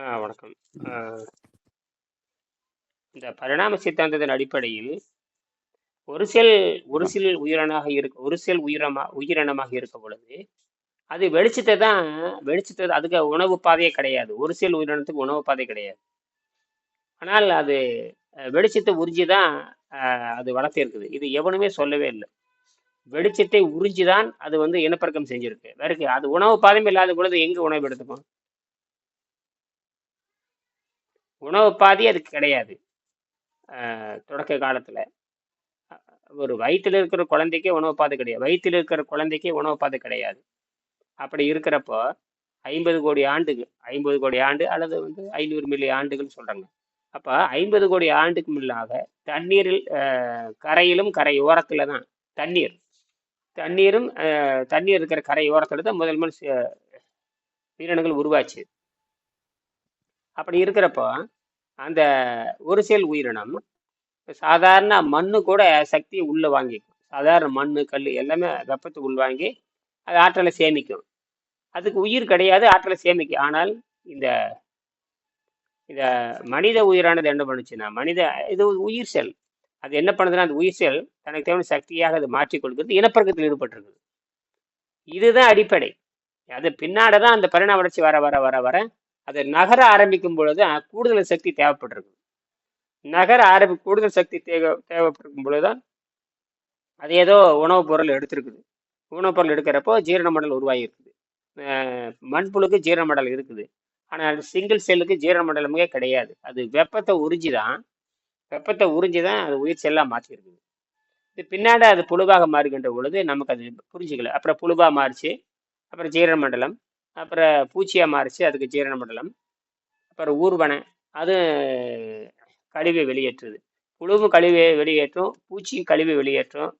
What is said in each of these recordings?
ஆ வணக்கம். இந்த பரிணாம சித்தாந்தத்தின் அடிப்படையில், ஒரு செல் ஒரு செல் உயிரனாக இருக்க ஒரு செல் உயிரமா உயிரினமாக இருக்கும் பொழுது, அது வெளிச்சத்தை தான் வெளிச்சத்தை அதுக்கு உணவு பாதையே கிடையாது. ஒரு செல் உயிரினத்துக்கு உணவு பாதை கிடையாது. ஆனால் அது வெளிச்சத்தை உறிஞ்சி தான் அது வளர்த்திருக்குது. இது எவனுமே சொல்லவே இல்லை வெளிச்சத்தை உறிஞ்சி தான் அது வந்து இனப்பெருக்கம் செஞ்சிருக்கு. வேறக்கு அது உணவு பாதையும் இல்லாத பொழுது எங்கே உணவு எடுத்துக்கும்? உணவு பாதி அதுக்கு கிடையாது. தொடக்க காலத்தில் ஒரு வயிற்றில் இருக்கிற குழந்தைக்கே உணவு பாதை கிடையாது. வயிற்றில் இருக்கிற குழந்தைக்கே உணவு பாதை கிடையாது. அப்படி இருக்கிறப்போ, ஐம்பது கோடி ஆண்டுகள் 50,00,00,000 ஆண்டு அல்லது வந்து ஐநூறு மில்லியன் ஆண்டுகள்னு சொல்றாங்க. அப்ப 50,00,00,000 ஆண்டுக்கு முன்னாக தண்ணீரில் கரையிலும் கரை ஓரத்தில் தான் தண்ணீர். தண்ணீரும் தண்ணீர் இருக்கிற கரை ஓரத்தில் தான் முதல் முதல் உயிரினங்கள் உருவாச்சு. அப்படி இருக்கிறப்போ, அந்த ஒரு செல் உயிரினம் சாதாரண மண்ணு கூட சக்தியை உள்ளே வாங்கிக்கும். சாதாரண மண் கல் எல்லாமே வெப்பத்துக்கு உள்வாங்கி, அது ஆற்றலை சேமிக்கும். அதுக்கு உயிர் கிடையாது, ஆற்றலை சேமிக்கும். ஆனால் இந்த இந்த மனித உயிரானது என்ன பண்ணுச்சுன்னா, மனித இது உயிர் செல். அது என்ன பண்ணுதுன்னா, அந்த உயிர் செல் தனக்கு தேவையான சக்தியாக அது மாற்றிக் கொள்கிறது. இனப்பெருக்கத்தில் ஈடுபட்டிருக்குது. இதுதான் அடிப்படை. அது பின்னாட தான் அந்த பரிணாம வளர்ச்சி வர வர வர வர, அது நகர ஆரம்பிக்கும் பொழுது கூடுதல் சக்தி தேவைப்பட்டிருக்கு. நகர ஆரம்பி கூடுதல் சக்தி தேவை தேவைப்பட்டிருக்கும் பொழுது தான், அது ஏதோ உணவுப் பொருள் எடுத்திருக்குது. உணவுப் பொருள் எடுக்கிறப்போ ஜீரண மண்டல் உருவாகியிருக்குது. மண்புழுக்கு ஜீரண மண்டல் இருக்குது. ஆனால் சிங்கிள் செல்லுக்கு ஜீரண மண்டலமே கிடையாது. அது வெப்பத்தை உறிஞ்சி தான் வெப்பத்தை உறிஞ்சி தான் அது உயிர் செல்லாக மாற்றிருக்குது இது பின்னாடி அது புழுவாக மாறுகின்ற பொழுது நமக்கு அது புரிஞ்சுக்கல. அப்புறம் புழுவாக மாறிச்சு அப்புறம் ஜீரண மண்டலம். அப்புறம் பூச்சியாக மாறிச்சு அதுக்கு ஜீரண மண்டலம். அப்புறம் ஊர்வன. அது கழிவை வெளியேற்றுது. புழுவும் கழிவை வெளியேற்றும். பூச்சியும் கழிவை வெளியேற்றும்.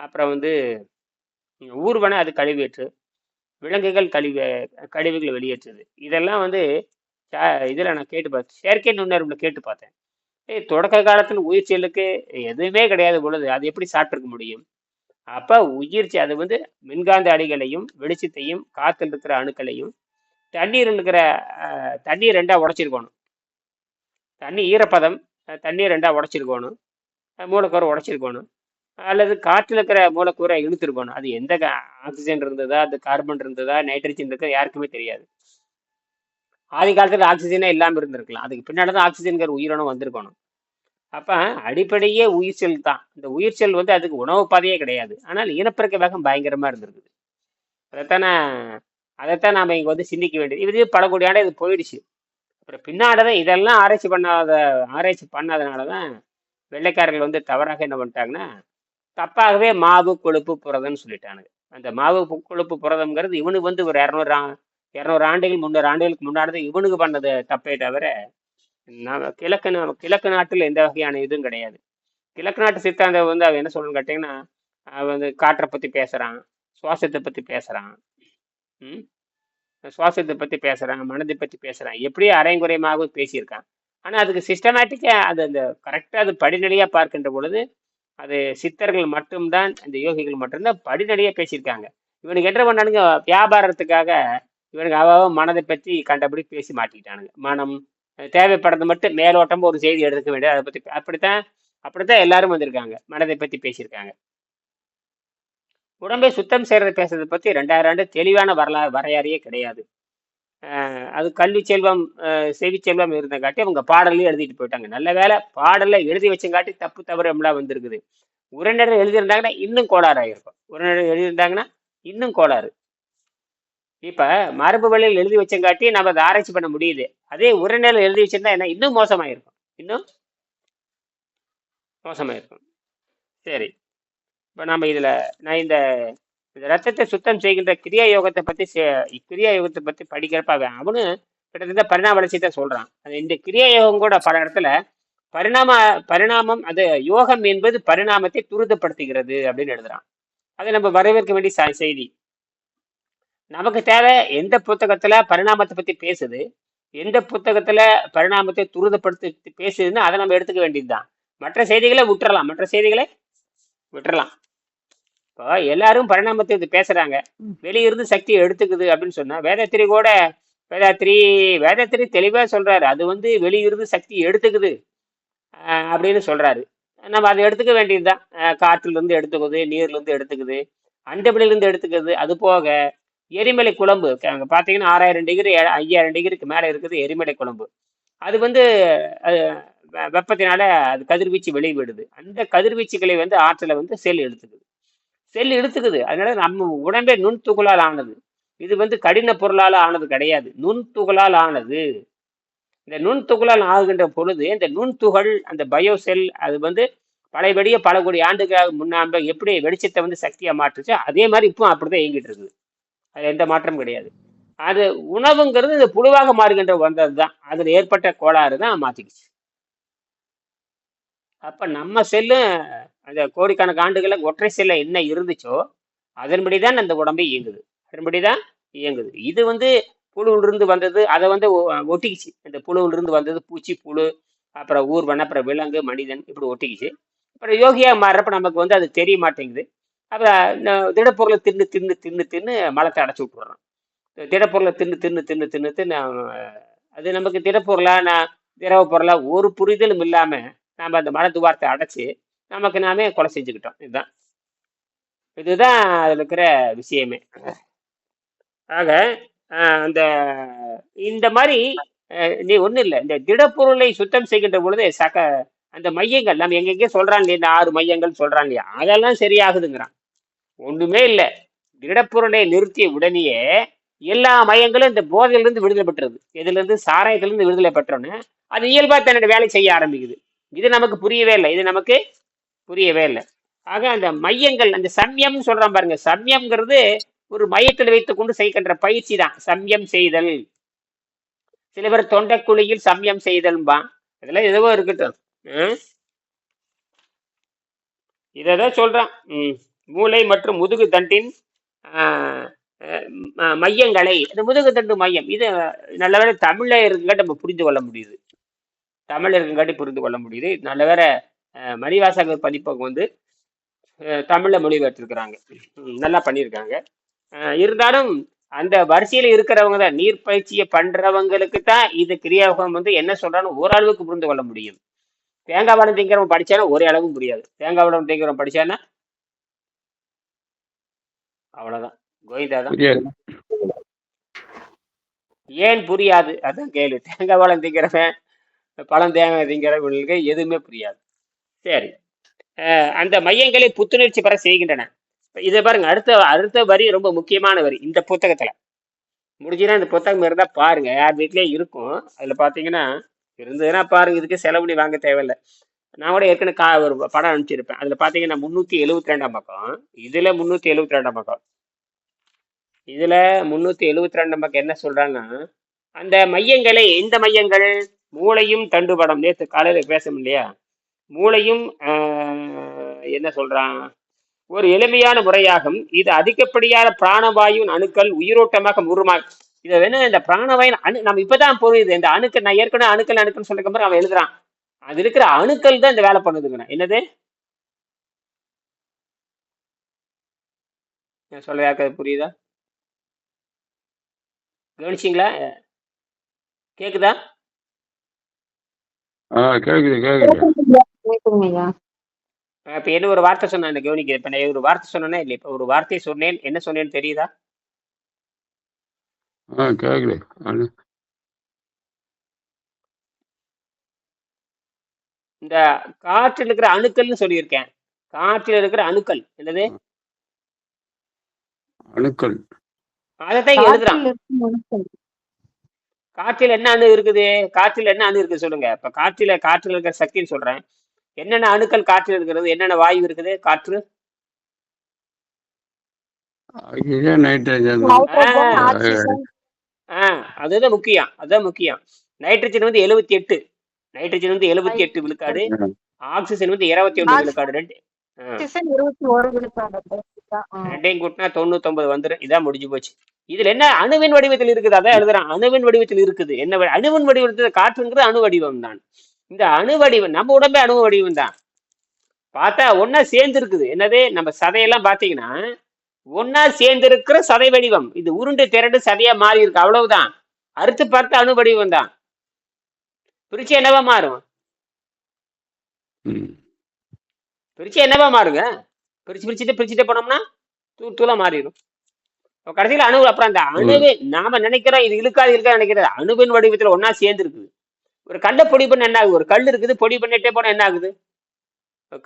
அப்புறம் வந்து ஊர்வன அது கழிவேற்று. விலங்குகள் கழிவு கழிவுகளை வெளியேற்றுது. இதெல்லாம் வந்து இதில் நான் கேட்டு பார்த்தேன். செயற்கை நுண்ணறிவில் கேட்டு பார்த்தேன். ஏய் தொடக்க காலத்தில் உயிர் செல்லுக்கு எதுவுமே கிடையாது பொழுது, அது எப்படி சாப்பிட்டுருக்க முடியும்? அப்போ உயிர்ச்சி அது வந்து மின்காந்த அடிகளையும் வெளிச்சத்தையும், காற்றில் இருக்கிற அணுக்களையும், தண்ணீர் இருக்கிற தண்ணீர் ரெண்டாக உடைச்சிருக்கணும். தண்ணி ஈரப்பதம், தண்ணீர் 2ஆ உடைச்சிருக்கணும். அ உடச்சிருக்கணும் உடைச்சிருக்கணும். அல்லது காற்றில் இருக்கிற மூலக்கூற இழுத்திருக்கணும். அது எந்த ஆக்சிஜன் இருந்ததா? அது கார்பன் இருந்ததா? நைட்ரஜன் இருக்கா? யாருக்குமே தெரியாது. ஆதி காலத்தில் ஆக்சிஜனே இல்லாமல் இருந்திருக்கலாம். அதுக்கு பின்னாடி தான் ஆக்சிஜன்கிற உயிரினம் வந்திருக்கணும். அப்போ அடிப்படையே உயிர் செல் தான். இந்த உயிர் செல் வந்து அதுக்கு உணவு பாதையே கிடையாது. ஆனால் இனப்பெருக்க வேகம் பயங்கரமாக இருந்திருக்குது. அதைத்தானே அதைத்தான் நாம் இங்கே வந்து சிந்திக்க வேண்டியது. இது பல கோடி ஆண்டு இது போயிடுச்சு. அப்புறம் பின்னாடி தான் இதெல்லாம் ஆராய்ச்சி பண்ணாத ஆராய்ச்சி பண்ணாதனால தான் வெள்ளைக்காரர்கள் வந்து தவறாக என்ன பண்ணிட்டாங்கன்னா, தப்பாகவே மாவு, கொழுப்பு, புரதம்னு சொல்லிட்டானுங்க. அந்த மாவு, கொழுப்பு, புரதம்ங்கிறது இவனுக்கு வந்து ஒரு இரநூறு இரநூறு ஆண்டுகள், 300 ஆண்டுகளுக்கு முன்னாடி தான் இவனுக்கு பண்ணது தப்பே தவிர, நம்ம கிழக்கு நா கிழக்கு நாட்டில் எந்த வகையான இதுவும் கிடையாது. கிழக்கு நாட்டு சித்தாந்தம் வந்து அவன் என்ன சொல்லணும்னு கேட்டிங்கன்னா அவன் வந்து காற்றை பற்றி பேசுகிறான் சுவாசத்தை பற்றி பேசுகிறான் ம். சுவாசத்தை பற்றி பேசுகிறான் மனதை பற்றி பேசுகிறான் எப்படியும் அரைங்குறையுமாக பேசியிருக்கான். ஆனால் அதுக்கு சிஸ்டமேட்டிக்காக அது அந்த கரெக்டாக அது படிநிலையாக பார்க்கின்ற பொழுது, அது சித்தர்கள் மட்டும் தான், அந்த யோகிகள் மட்டும்தான் படிநிலையாக பேசியிருக்காங்க. இவனுங்க என்ன பண்ணானுங்க, வியாபாரத்துக்காக இவனுங்க அவ அவன் பற்றி கண்டபடி பேசி மாட்டிக்கிட்டானுங்க. மனம், தேவைப்படுறது மட்டும் மேலோட்டமாக ஒரு செய்தி எடுக்க வேண்டியது. அதை பற்றி அப்படித்தான் அப்படித்தான் எல்லாரும் வந்திருக்காங்க. மனதை பத்தி பேசியிருக்காங்க. உடம்பை சுத்தம் செய்கிறத பேசுறதை பத்தி 2000 ஆண்டு தெளிவான வரலா வரையறையே கிடையாது. அது கல்வி செல்வம், செவி செல்வம் இருந்தங்காட்டி அவங்க பாடலையும் எழுதிட்டு போயிட்டாங்க. நல்ல வேலை பாடல்ல எழுதி வச்சங்காட்டி தப்பு தவறு எல்லாம் வந்திருக்குது. உரைநடை எழுதியிருந்தாங்கன்னா இன்னும் கோளாறு ஆயிருக்கும். உரைநடை எழுதியிருந்தாங்கன்னா இன்னும் கோளாறு. இப்ப மரபு வழியில் எழுதி வச்சங்காட்டி நம்ம அதை ஆராய்ச்சி பண்ண முடியுது. அதே உரைநடையில எழுதி வச்சிருந்தா என்ன இன்னும் மோசமாயிருக்கும். இன்னும் மோசமாயிருக்கும். சரி. இப்போ நம்ம இதில் நான் இந்த இந்த ரத்தத்தை சுத்தம் செய்கின்ற கிரியா யோகத்தை பற்றி கிரியா யோகத்தை பற்றி படிக்கிறப்ப அவன் கிட்டத்தட்ட பரிணாம வளர்ச்சி தான் சொல்கிறான் அது இந்த கிரியா யோகம் கூட பல இடத்துல பரிணாம பரிணாமம் அது யோகம் என்பது பரிணாமத்தை துரிதப்படுத்துகிறது அப்படின்னு எழுதுறான். அதை நம்ம வரவேற்க வேண்டிய ச செய்தி. நமக்கு தேவை எந்த புத்தகத்துல பரிணாமத்த பத்தி பேசுது, எந்த புத்தகத்துல பரிணாமத்தை துரிதப்படுத்தி பேசுதுன்னு அத நம்ம எடுத்துக்க வேண்டியது தான். மற்ற செய்திகள விட்டுறலாம். மற்ற செய்திகள விட்டுறலாம். இப்போ எல்லாரும் பரிணாமத்தை இது பேசுறாங்க. வெளியிருந்து சக்திய எடுத்துக்குது அப்படின்னு சொன்னா, வேதத்திலே கூட வேதாத்திரி வேதாத்திரி தெளிவா சொல்றாரு அது வந்து வெளியிருந்து சக்தி எடுத்துக்குது அப்படின்னு சொல்றாரு நம்ம அதை எடுத்துக்க வேண்டியதுதான் அஹ் காற்றுல இருந்து எடுத்துக்குது நீர்ல இருந்து எடுத்துக்குது அண்டவெளியில இருந்து எடுத்துக்குது அது போக எரிமலை குழம்பு. பார்த்தீங்கன்னா ஆறாயிரம் டிகிரி ஐயாயிரம் டிகிரிக்கு மேலே இருக்குது எரிமலை குழம்பு. அது வந்து வெப்பத்தினால அது கதிர்வீச்சு வெளிவிடுது. அந்த கதிர்வீச்சுகளை வந்து ஆற்றலை வந்து செல் எடுத்துக்குது செல் இழுத்துக்குது. அதனால நம்ம உடம்பே நுண்துகளால் ஆனது. இது வந்து கடின பொருளால் ஆனது கிடையாது. நுண்துகளால் ஆனது. இந்த நுண்துகளால் ஆகுகின்ற பொழுது இந்த நுண்துகள் அந்த பயோ செல் அது வந்து பழையபடியே பல கோடி ஆண்டுகளாக முன்னாம்ப எப்படி வெளிச்சத்தை வந்து சக்தியாக மாற்றுச்சோ அதே மாதிரி இப்போ அப்படிதான் இயங்கிட்டு இருக்குது. அது எந்த மாற்றமும் கிடையாது. அது உணவுங்கிறது இந்த புழுவாக மாறுகின்ற வந்தது தான் அதில் ஏற்பட்ட கோளாறு தான் மாற்றிக்கிச்சு அப்போ நம்ம செல்லும் அந்த கோடிக்கணக்கு ஆண்டுகளில் ஒற்றை செல்ல என்ன இருந்துச்சோ அதன்படி தான் அந்த உடம்பு இயங்குது. அதன்படி தான் இயங்குது. இது வந்து புழுவிலிருந்து வந்தது அதை வந்து ஒட்டிக்கிச்சு. இந்த புழுவிலிருந்து வந்தது பூச்சி புழு அப்புறம் ஊர்வன அப்புறம் விலங்கு மனிதன் இப்படி ஒட்டிக்கிச்சு. அப்புறம் யோகியா மாறுறப்ப நமக்கு வந்து அது தெரிய மாட்டேங்குது. அப்போ திடப்பொருளை தின்னு தின்னு தின்னு தின்னு மலத்தை அடைச்சி விட்டுறோம் திடப்பொருளை தின்னு தின்னு தின்னு தின்னு தின்னு அது நமக்கு திடப்பொருளாக நான் திரவ பொருளாக ஒரு புரிதலும் இல்லாமல் நாம் அந்த மல துவாரத்தை அடைச்சி நமக்கு நாமே கொலை செஞ்சுக்கிட்டோம். இதுதான். இதுதான் அதில் இருக்கிற விஷயமே. ஆக அந்த இந்த மாதிரி நீ ஒன்றும் இல்லை. இந்த திடப்பொருளை சுத்தம் செய்கின்ற பொழுது சக அந்த மையங்கள் நம்ம எங்கெங்கே சொல்றான் இல்லையா இந்த ஆறு மையங்கள் சொல்றான் இல்லையா அதெல்லாம் சரியாகுதுங்கிறான். ஒண்ணுமே இல்லை. திடப்பொருளை நிறுத்திய உடனேயே எல்லா மையங்களும் இந்த போதையிலிருந்து விடுதலை பெற்றது. இதுல இருந்து சாராயத்திலிருந்து விடுதலை பெற்றோன்னு. அது இயல்பா தன்னோட வேலை செய்ய ஆரம்பிக்குது. இது நமக்கு புரியவே இல்லை. இது நமக்கு புரியவே இல்லை. ஆக அந்த மையங்கள் அந்த சம்யம்னு சொல்றான் பாருங்க. சம்யம்ங்கிறது ஒரு மையத்தில் வைத்துக்கொண்டு செய்கின்ற பயிற்சி தான். சம்யம் செய்தல். சில பேர் தொண்டைக்குழியில் சம்யம் செய்தல்பா இதெல்லாம் எதுவோ இருக்கட்டும். ம்? இதைதான் சொல்றான். ம். மூளை மற்றும் முதுகு தண்டின் மையங்களை இந்த முதுகு தண்டு மையம் இது நல்ல வேற தமிழ்ல இருக்குங்காட்டி நம்ம புரிந்து கொள்ள முடியுது. தமிழ் இருக்குங்காட்டி புரிந்து கொள்ள முடியுது. நல்ல வேற மணிவாசகர் பதிப்பகம் வந்து தமிழில் தமிழ்ல மொழிபெயர்த்திருக்கிறாங்க. நல்லா பண்ணியிருக்காங்க. இருந்தாலும் அந்த வரிசையில் இருக்கிறவங்க தான் நீர் பயிற்சியை தான் இது கிரியாகம் வந்து என்ன சொல்றான்னு ஓரளவுக்கு புரிந்து கொள்ள முடியும். தேங்காய் பழம் திங்கிறவன் படிச்சானா ஒரே அளவும் புரியாது. தேங்காய் பழம் திங்கிறவன் படிச்சானா அவ்வளவுதான். கோவிந்தா தான். ஏன் புரியாது? அதான் கேளு தேங்காய் பழம் திங்கிறவன் பழம் தேங்காய் திங்கிறவங்களுக்கு எதுவுமே புரியாது. சரி. அந்த மையங்களை புத்துணர்ச்சி பெற செய்கின்றன. இதை பாருங்க அடுத்த அடுத்த வரி ரொம்ப முக்கியமான வரி இந்த புத்தகத்துல. முடிஞ்சுன்னா இந்த புத்தகம் இருந்தா பாருங்க. யார் வீட்லயே இருக்கும். அதுல பாத்தீங்கன்னா இருந்ததுன்னா பாருங்க இதுக்கு செலவு பண்ணி வாங்க தேவையில்லை. நான் கூட ஏற்கனவே கா ஒரு படம் அனுப்பிச்சிருப்பேன். அதுல பாத்தீங்கன்னா முன்னூத்தி எழுபத்தி ரெண்டாம் பக்கம். இதுல முந்நூற்றி எழுபத்தி ரெண்டாம் பக்கம். இதுல முந்நூற்றி எழுபத்தி ரெண்டாம் பக்கம் என்ன சொல்றாங்கன்னா அந்த மையங்களை எந்த மையங்கள்? மூளையும் தண்டுபடம் நேற்று காலையில் பேசணும் இல்லையா? மூளையும் ஆஹ், என்ன சொல்றான்? ஒரு எளிமையான முறையாகும். இது அதிகப்படியான பிராணவாயுவின் அணுக்கள் உயிரோட்டமாக முருமா இதை வேணும் இந்த பிராணவாயின் அணு நம்ம இப்பதான் புரியுது இந்த அணுக்கள் நான் ஏற்கனவே அணுக்கள் அணுக்கள்னு சொல்லிருக்க மாதிரி அவன் எழுதுறான். அது இருக்கிற அணுக்கள் தான் இந்த வேலை பண்ணுதுங்கண்ணா. என்னது? நான் சொல்ல யாருக்காவது புரியுதா? கவனிச்சிங்களா? கேக்குதா? கேக்குது இப்ப என்ன ஒரு வார்த்தை சொன்னேன் கவனிக்க இப்ப நான் ஒரு வார்த்தை சொன்னேன்னா இல்லை இப்ப ஒரு வார்த்தை சொன்னேன் என்ன சொன்னேன்னு தெரியுதா? கேக்குது. இந்த காற்றில் இருக்கிற அணுக்கள்னு சொல்லியிருக்கேன். காற்றில் இருக்கிற அணுக்கள். என்னது? அணுக்கள். அதைத்தான் எழுதுறான். காற்றில் இருக்கும் அணுக்கள். காற்றில் என்ன அணு இருக்குது? காற்றில் என்ன அணு இருக்குது சொல்லுங்க. இப்ப காற்றில காற்றில் இருக்கிற சக்தின்னு சொல்றேன். என்னென்ன அணுக்கள் காற்றில் இருக்கிறது? என்னென்ன வாயு இருக்குது? காற்று? Oxygen nitrogen. நைட்ரஜன் ஆ. ஆக்சிஜன். ஆ அதுதான் முக்கியம். அதுதான் முக்கியம். நைட்ரஜன் வந்து எழுபத்தி எட்டு. நைட்ரஜன் வந்து எழுபத்தி எட்டு விழுக்காடு ஆக்சிஜன் வந்து இருபத்தி ஒன்று விழுக்காடு. ரெண்டு. ரெண்டையும் கூட்டினா வந்துடும் இதான் முடிஞ்சு போச்சு. இதுல என்ன அணுவின் வடிவத்தில் இருக்குது? அதான் எழுதுறான். அணுவின் வடிவத்தில் இருக்குது. என்ன அணுவின் வடிவத்தில் காற்றுங்கிறது அணு வடிவம் தான். இந்த அணு வடிவம் நம்ம உடம்பே அணு வடிவம் தான். பார்த்தா ஒன்னா சேர்ந்து இருக்குது என்னது? நம்ம சதையெல்லாம் பாத்தீங்கன்னா ஒன்னா சேர்ந்து இருக்கிற சதை வடிவம். இது உருண்டு திரண்டு சதையா மாறி இருக்கு அவ்வளவுதான். அறுத்து பார்த்து அணு வடிவம் தான். பிரிச்சு என்னவா மாறும்? ம். பிரிச்சு என்னவா மாறுங்க? பிரிச்சு பிரிச்சுட்டு பிரிச்சுட்டு போனோம்னா தூ தூளா மாறிடும். கடைசியில அணு அப்புறம் அந்த அணுவே நாம நினைக்கிறோம் இது இழுக்காது இழுக்காது நினைக்கிறது அணுவின் வடிவத்துல ஒண்ணா சேர்ந்து இருக்குது ஒரு கல்லை பொடி பண்ண என்ன ஆகுது? ஒரு கல் இருக்குது பொடி பண்ணிட்டே போனா என்ன ஆகுது?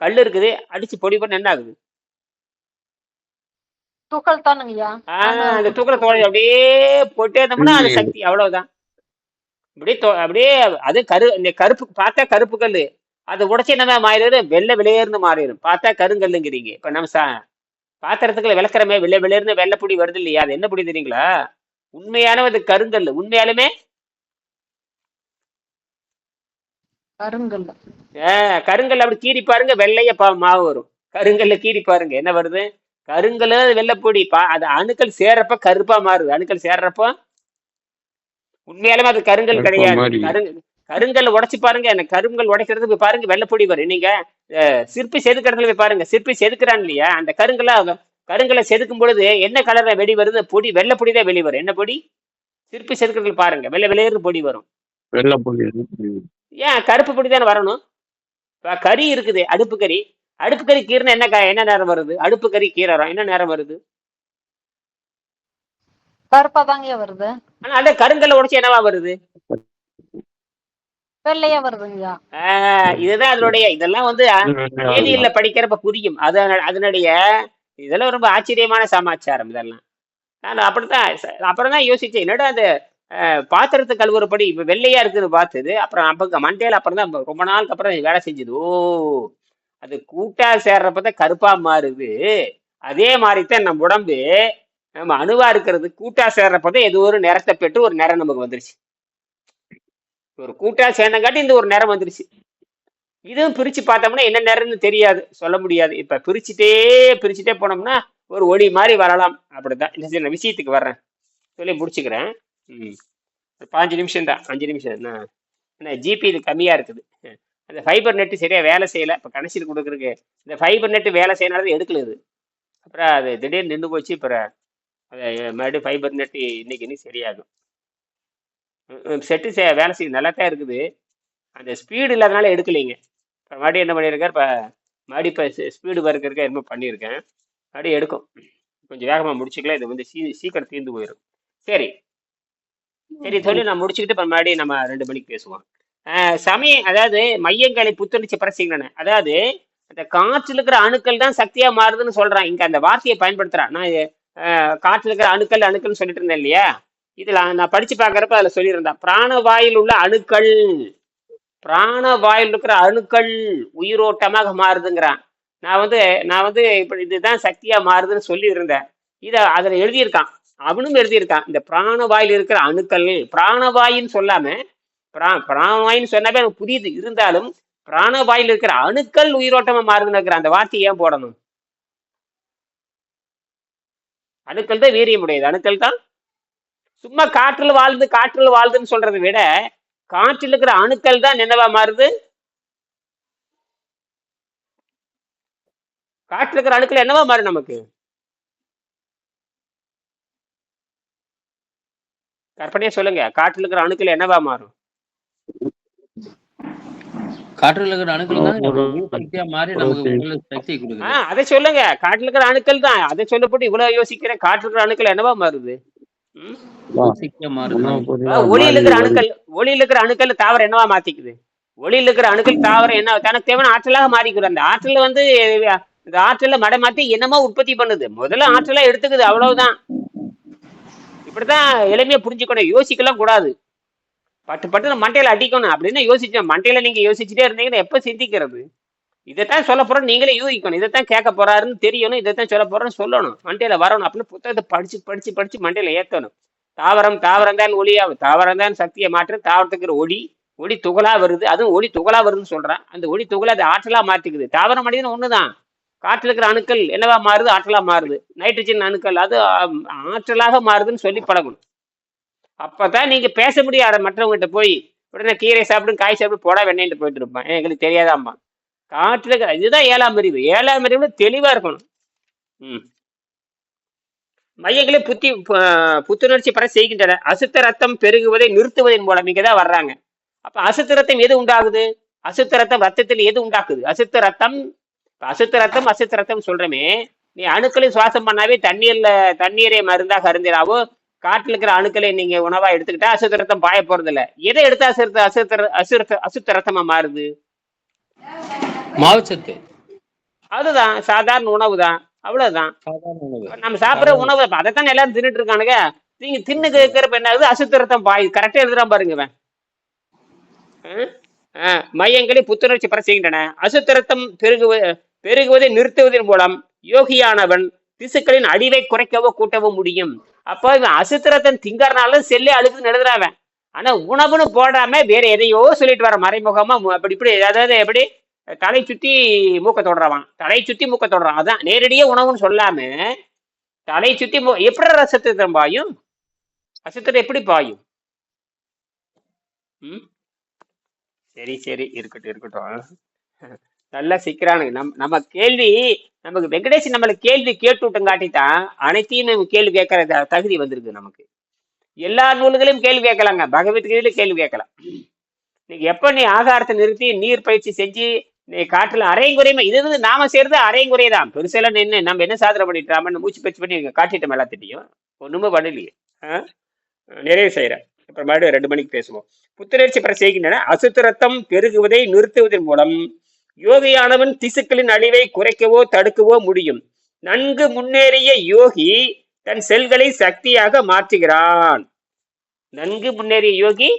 கல் இருக்குது அடிச்சு பொடி பண்ண என்ன ஆகுது? துகள் தானுங்கய்யா. ஆஹ் அந்த தூக்கிற தோலை அப்படியே போட்டே இருந்தோம்னா அது சக்தி அவ்வளவுதான். அப்படியே தோ- அப்படியே அது கரு இந்த கருப்பு பார்த்தா கருப்பு கல் அது உடைச்சு என்ன மாறிடும் வெள்ளை வெளியேர்ந்து மாறிடும். பார்த்தா கருங்கல்லுங்கிறீங்க. இப்ப நம்ம சா பாத்திரத்துக்குள்ள விளக்குறமே வெள்ளை வெளியேர்ந்து வெள்ளை பொடி வருது இல்லையா? அது என்ன பொடி தெரியுங்களா? உண்மையான அது கருங்கல் உண்மையாலுமே? கருங்கல் ஆஹ் கருங்கல் அப்படி கீறி பாருங்க வெள்ளைய பா மாவு வரும். கருங்கல்ல கீறி பாருங்க. என்ன வருது? கருங்கல் வெள்ளைப்பொடி பா அது அணுக்கள் சேர்றப்ப கருப்பா மாறுது. அணுக்கள் சேர்றப்போ உண்மையாலுமே அது கருங்கல் கிடையாது. கருங்கல் உடைச்சு பாருங்க. அந்த கருங்கல் உடைக்கிறது போய் பாருங்க. வெள்ளைப்பொடி வரும் நீங்க சிற்பி செதுக்கிறதுல போய் பாருங்க. சிற்பி செதுக்குறான் இல்லையா? அந்த கருங்கல்ல கருங்கலை செதுக்கும் பொழுது என்ன கலர்ல வெடி வருது? பொடி வெள்ளைப்பொடி தான் வெளி வரும். என்ன பொடி? சிற்பி செதுக்கிறதுல பாருங்க. வெள்ளை வெளியேறு பொடி வரும். வெள்ளை பொடி ஏன்? கருப்பு பொடி தானே வரணும். கறி இருக்குது. அடுப்பு கறி. அடுப்பு கறி கீரைனா என்ன என்ன நேரம் வருது? அடுப்பு கறி கீரறம் என்ன நேரம் வருது? கருப்பா தாங்கய்யா வருது. ஆனா அந்த கருங்கல்ல உடைச்சு என்னவா வருது? வெள்ளையா வருதுங்கய்யா. ஆஹ் இதுதான் அதனுடைய இதெல்லாம் வந்து வேதியியல்ல படிக்கிறப்ப புரியும். அது அதனுடைய இதெல்லாம் ரொம்ப ஆச்சரியமான சமாச்சாரம் இதெல்லாம். நான் அப்படித்தான் அப்புறம் தான் யோசிச்சேன் என்னடா அந்த பாத்திரத்தை கழுவுறபடி இப்ப வெள்ளையா இருக்குது பார்த்தது. அப்புறம் அப்ப மண்டையில அப்புறம் தான் ரொம்ப நாளுக்கு அப்புறம் வேலை செஞ்சது. ஓ அது கூட்டா சேர்றப்பதான் கருப்பா மாறுது. அதே மாதிரித்தான் நம்ம உடம்பு நம்ம அணுவா இருக்கிறது கூட்டா சேர்றப்பதான் ஏதோ ஒரு நிறத்தை பெற்று ஒரு நிறம் நமக்கு வந்துருச்சு. ஒரு கூட்டா சேர்ந்தங்காட்டி இந்த ஒரு நிறம் வந்துருச்சு. இதுவும் பிரிச்சு பார்த்தோம்னா என்ன நேரம்னு தெரியாது சொல்ல முடியாது. இப்ப பிரிச்சுட்டே பிரிச்சுட்டே போனோம்னா ஒரு ஒளி மாதிரி வரலாம். அப்படிதான். இல்லை சின்ன நான் விஷயத்துக்கு வர்றேன். சொல்லி முடிச்சுக்கிறேன். ம். ஒரு பாஞ்சு நிமிஷம் தான். அஞ்சு நிமிஷம். என்ன? என்ன ஜிபி இது கம்மியா இருக்குது. அந்த ஃபைபர் நெட்டு சரியா வேலை செய்யல. இப்போ கனெக்ஷன் கொடுக்குறதுக்கு இந்த ஃபைபர் நெட்டு வேலை செய்யனால எடுக்கல இது. அப்புறம் அது திடீர்னு நின்று போச்சு. அப்புறம் அது மறுபடியும் ஃபைபர் நெட்டு இன்னைக்கு இன்னைக்கு சரியாகும். செட்டு வேலை செய்ய நல்லா தான் இருக்குது. அந்த ஸ்பீடு இல்லாதனால எடுக்கலைங்க. இப்போ மறுபடியும் என்ன பண்ணியிருக்கார் இப்போ மறுபடியும் இப்போ ஸ்பீடு பறக்கிறதுக்கு என்ன பண்ணியிருக்கேன் மறுபடியும் எடுக்கும். கொஞ்சம் வேகமாக முடிச்சுக்கலாம் இது வந்து சீ சீக்கிரம் தீர்ந்து போயிடும் சரி. சரி சொல்லி நான் முடிச்சுக்கிட்டு இப்போ மறுபடியும் நம்ம ரெண்டு மணிக்கு பேசுவோம். சமயம் சமய அதாவது மையங்களை புத்துணர்ச்சி பிரசிங்கன அதாவது அந்த காற்றில் இருக்கிற அணுக்கள் தான் சக்தியாக மாறுதுன்னு சொல்கிறான் இங்கே அந்த வார்த்தையை பயன்படுத்துகிறான் நான் காற்றில் இருக்கிற அணுக்கள் அணுக்கள்னு சொல்லிட்டு இருந்தேன் இல்லையா? இதில் நான் படித்து பார்க்குறப்ப அதில் சொல்லியிருந்தேன். பிராணவாயில் உள்ள அணுக்கள். பிராணவாயில் இருக்கிற அணுக்கள் உயிரோட்டமாக மாறுதுங்கிறான். நான் வந்து நான் வந்து இப்படி இதுதான் சக்தியாக மாறுதுன்னு சொல்லியிருந்தேன். இதை அதில் எழுதியிருக்கான். அவனும் எழுதியிருக்கான். இந்த பிராணவாயில் இருக்கிற அணுக்கள் பிராணவாயின்னு சொல்லாம பிரா பிராணவாயின்னு சொன்னாவே எனக்கு புரியுது. இருந்தாலும் பிராணவாயில் இருக்கிற அணுக்கள் உயிரோட்டமா மாறுதுன்னு அந்த வார்த்தையை ஏன் போடணும்? அணுக்கள் தான் வீரியமுடையது. அணுக்கள் தான் சும்மா காற்றில் வாழ்ந்து காற்றில் வாழ்துன்னு சொல்றதை விட காற்றில் இருக்கிற அணுக்கள் தான் என்னவா மாறுது. காற்றில் இருக்கிற அணுக்கள் என்னவா மாறும் நமக்கு? கற்பனையா சொல்லுங்க. காற்றில் இருக்கிற அணுக்கள் என்னவா மாறும்? காற்றில் இருக்கிற அணுக்கள் தான் ஒரு சக்தியா மாறி நமக்கு protein. உடல்ல சக்தியை ஆ கொடுக்குது அதை சொல்லுங்க. காற்றில் இருக்கிற அணுக்கள் தான். அதை சொல்லப்பட்டு இவ்வளவு யோசிக்கிறேன். காற்றில் இருக்கிற அணுக்கள் என்னவா மாறுது? ஒளியில் இருக்கிற அணுக்கள் ஒளியில் இருக்கிற அணுக்கள் தாவரம் என்னவா மாத்திக்குது? ஒளியில் இருக்கிற அணுக்கள் தாவரம் என்ன? தனக்கு தேவையான ஆற்றலாக மாறிக்குது. அந்த ஆற்றல வந்து இந்த ஆற்றல மடை மாத்தி என்னமோ உற்பத்தி பண்ணுது. முதல்ல ஆற்றலா எடுத்துக்குது. அவ்வளவுதான். இப்படிதான் எளிமையா புரிஞ்சுக்கணும். யோசிக்கலாம் கூடாது. பட்டு பட்டு மண்டையில அடிக்கணும் அப்படின்னு யோசிச்சேன் மண்டையில நீங்க யோசிச்சுட்டே இருந்தீங்கன்னா எப்ப சிந்திக்கிறது? இதைத்தான் சொல்ல போறோம். நீங்களே யூகிக்கணும். இதைத்தான் கேட்க போறாருன்னு தெரியணும். இதைத்தான் சொல்ல போகிறோன்னு சொல்லணும். மண்டையில வரணும். அப்படின்னு புத்தகத்தை படிச்சு படிச்சு படிச்சு மண்டையில ஏத்தணும். தாவரம் தாவரம் தான் ஒளியாகும் தாவரம் தான் சக்தியை மாற்று தாவரத்துக்கு ஒளி ஒளி துகளா வருது. அதுவும் ஒளி துகளா வருதுன்னு சொல்றான். அந்த ஒளி துகளை அது ஆற்றலா மாத்திக்குது தாவரம் மனிதன் ஒண்ணுதான். காற்றில் இருக்கிற அணுக்கள் என்னவா மாறுது? ஆற்றலா மாறுது. நைட்ரஜன் அணுக்கள் அது ஆற்றலாக மாறுதுன்னு சொல்லி பழகணும். அப்பதான் நீங்க பேச முடியாது மற்றவங்ககிட்ட போய் உடனே கீரை சாப்பிடும் காய் சாப்பிடும் போடா வெண்ணெய்ட்டு போயிட்டு இருப்பான். எங்களுக்கு தெரியாதாம்மா. காற்றுல இதுதான் ஏழாம் அறிவு. ஏழாம் அறிவுல தெளிவா இருக்கணும். ம். மையங்களே புத்தி பு- புத்துணர்ச்சி பெற செய்கின்றன. அசுத்த ரத்தம் பெருகுவதை நிறுத்துவதன் மூலம் இங்கதான் வர்றாங்க. அப்ப அசுத்த ரத்தம் எது உண்டாகுது? அசுத்த ரத்தம் ரத்தத்தில் எது உண்டாக்குது? அசுத்த ரத்தம் அசுத்த ரத்தம் அசுத்த ரத்தம் சொல்றமே நீ அணுக்களை சுவாசம் பண்ணாவே தண்ணீர்ல தண்ணீரை மருந்தாக அருந்தினாவோ காட்டுல இருக்கிற அணுக்களை நீங்க உணவா எடுத்துக்கிட்டா அசுத்த ரத்தம் பாய போறது இல்ல எதை எடுத்தா அசுத்த அசுத்த அசுத்த அசுத்த ரத்தமா மாறுது? மாவுச்சத்து. அதுதான் சாதாரண உணவு. தான் அவ்வளவுதான் நம்ம சாப்பிடுற உணவு அதைத்தான் எல்லாரும் தின்னுட்டு இருக்கானுங்க. நீங்க தின்னு கேட்கறப்ப என்ன ஆகுது? அசுத்த ரத்தம் பாய் கரெக்டா எழுதுறான் பாருங்க இவன். ஆ? ஆ, மையங்களை புத்துணர்ச்சி பெற செய்கின்றன. அசுத்த ரத்தம் பெருகுவ பெருகுவதை நிறுத்துவதன் மூலம் யோகியானவன் திசுக்களின் அடிவை குறைக்கவோ கூட்டவோ முடியும். அப்போ இவன் அசுத்திரத்தன் திங்கறனால செல்லே அழுது எழுதுறாவன் ஆனா உணவுன்னு போடாம வேற எதையோ சொல்லிட்டு வர மறைமுகமா. மு- அப்படி இப்படி அதாவது எப்படி? தலை சுத்தி மூக்க தொடரவான் தலை சுத்தி மூக்க தொடறான். அதான் நேரடியே உணவுன்னு சொல்லாம தலை சுத்தி எப்படி ரசத்திரம் பாயும்? அசத்திரம் எப்படி பாயும்? ம்? சரி சரி. இருக்கட்டும் இருக்கட்டும். நல்லா சிக்கிறானுங்க. நம் நம்ம கேள்வி நமக்கு வெங்கடேஷ் நம்மளை கேள்வி கேட்டு விட்டும் காட்டித்தான் அனைத்தையும் நம்ம கேள்வி கேட்கற தகுதி வந்திருக்கு நமக்கு. எல்லா நூல்களையும் கேள்வி கேட்கலாங்க. பகவத்கீதையில கேள்வி கேட்கலாம். நீங்க எப்ப நீ ஆகாரத்தை நிறுத்தி நீர் பயிற்சி செஞ்சு நீ காட்டுல அரைங்குறையுமா இது வந்து நாம செய்யறது அரைங்குறை தான் பெருசெல்லாம் நின்று நம்ம என்ன சாதனை பண்ணிட்டோம் மூச்சு பயிற்சி பண்ணி காட்டிட்டோம் எல்லாத்திட்டையும். ஒண்ணுமே பண்ணலையே. நிறைவு செய்யறேன் அப்புறம் மறுபடியும் ரெண்டு மணிக்கு பேசுவோம். புத்துணர்ச்சி பெற செய்கின்றன. அசுத்திரத்தம் பெருகுவதை நிறுத்துவதன் மூலம் யோகியானவன் திசுக்களின் அழிவை குறைக்கவோ தடுக்கவோ முடியும். நன்கு முன்னேறிய யோகி தன் செல்களை சக்தியாக மாற்றுகிறான். நன்கு முன்னேறிய யோகி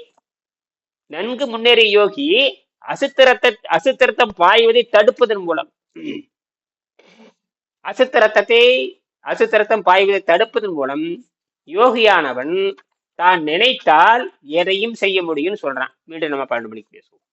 நன்கு முன்னேறிய யோகி அசுத்திரத்தை அசுத்திரத்தம் பாய்வதை தடுப்பதன் மூலம். அசுத்திரத்தத்தை அசுத்திரத்தம் பாய்வதை தடுப்பதன் மூலம் யோகியானவன் தான் நினைத்தால் எதையும் செய்ய முடியும்னு சொல்றான். மீண்டும் நம்ம பன்னெண்டு மணிக்கு பேசுவோம்.